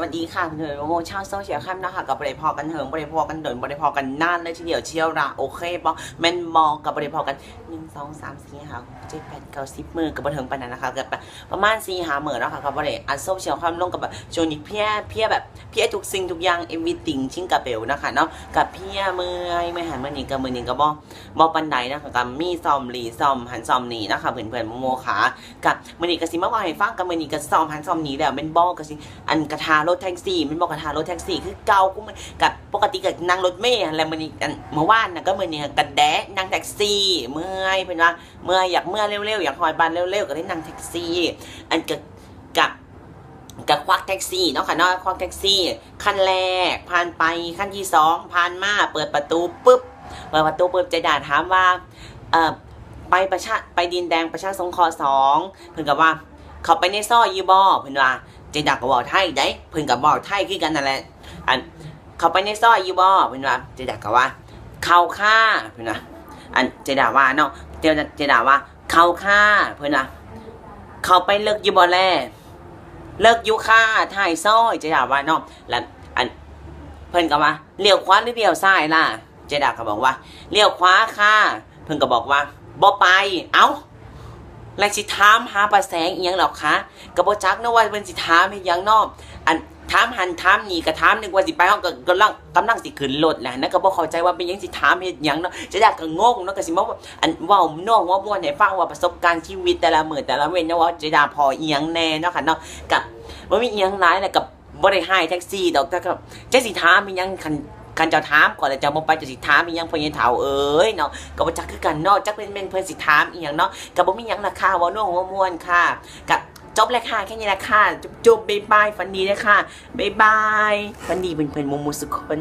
วัสดีค่ะคุณเอ๋ยโมชาวโซเชียลแคมนะคะกับบริพอกันเหิงบริพอกันเดินบริพอกันนานเลยทีเดียวเชียวละโอเคปะแมนมอกับบริพอกันหนึ่งสองสามสี่ห้าเจ็ดแปดเก้าสิบมือกับบริเทิงปานนั้นนะคะเกิดประมาณสี่หาหมื่นแล้วค่ะกับบริอันโซเชียลแคมลงกับแบบช่วงนี้เพี้ยเพี้ยแบบเพี้ยทุกสิ่งทุกอย่างเอวิติงชิงกับเบลนะคะเนาะกับเพี้ยมือไม่หันมื่อนี้กับมือหนี้กับบ่บ่ปันใดนะคะกับมีซอมหลีซอมหันซอมหนีนะคะเพื่อนเพื่อนๆโมโมขากับมือหนี้กับสิมาว่าให้ฟังกับมือนี้กับซอมหันซอมหนีแล้วเป็นบอกกับสิอันกระทารถแท็กซี่มันบอกกระทารถแท็กซี่คือเก่ากูมันกับปกติกับนั่งรถเมล์อะไรมันนี่เมื่อวานน่ะก็เมือนี่กระแดะนั่งแท็กซี่เมื่อยเป็นว่าเมื่อยอยากเมื่อยเร็วๆอยากหอยบานเร็วๆก็ได้นั่งแท็กซี่ อันกับกับกับควักแท็กซี่เนาะค่ะเนาะควักแท็กซี่ขั้นแรกผ่านไปขั้นที่สองผ่านมาเปิดประตูปุ๊บเปิดประตูปุ๊บใจด่าถามว่าเออไปประชาไปดินแดงประชาสงเคราะห์สองเพิ่นกับว่าเขาไปในซอยยูบอเพิ่นว่า เจดักก็บอกไทยได้เพิ่นก็บอกไทยคือกันนั่นแหละอันเขาไปในซอยอยู่บ่เพิ่นว่าเจดักก็ว่า เข้าค่าเพิ่นว่าอันเจดักว่าเนาะเจดักเจดักว่า เข้าค่าเพิ่นว่าเขาไปเลิกอยู่บ่แลเลิกอยู่ค่าถ่ายซอยเจดักว่าเนาะแล้วอันเพิ่นก็ว่าเลี้ยวขวาหรือเลี้ยวซ้ายล่ะเจดักก็บอกว่าเลี้ยวขวาค่ะ เพิ่นก็บอกว่าบ่ไป เอ้า แล้วสิถามหาประแสงอีหยังหรอกคะก็บ่จักเนาะว่าเป็นสิถามอีหยังนาะอันถามหันถามนี่ก็ถามนึกว่าสิไปเฮาก็กำลังกำลังสิขึ้นรถแหละนะก็บ่เข้าใจว่าเป็นหยังสิถามเฮ็ดหยังเนาะจะอยากก็งงเนาะก็สิมาว่าอันเว้าน้องว่าม่วนให้ฟังว่าประสบการณ์ชีวิตแต่ละมื้อแต่ละเว้นเนาะว่าจะดาพออีหยังแน่เนาะค่ะเนาะกับบ่มีอีหยังหลายแหละกับบ่ได้ให้แท็กซี่ดอกแต่ก็จะสิถามอีหยังคัน คันเจ้าถามก่อนแล้วเจ้าบ่ไปจะสิถามอีหยังเพิ่นยังเฒ่าเอ้ยเนาะก็บ่จักคือกันเนาะจักเป็นเป็นเพิ่นสิถามอีหยังเนาะกับบ่มีหยังราคาว่าน่วงหัวมวนค่ะกับจบเลยค่ะแค่นี้ละค่ะจบบ๊ายบายฝันดีเลยค่ะบ๊ายบายฝันดีเพื่อนๆมุมมุสุกคน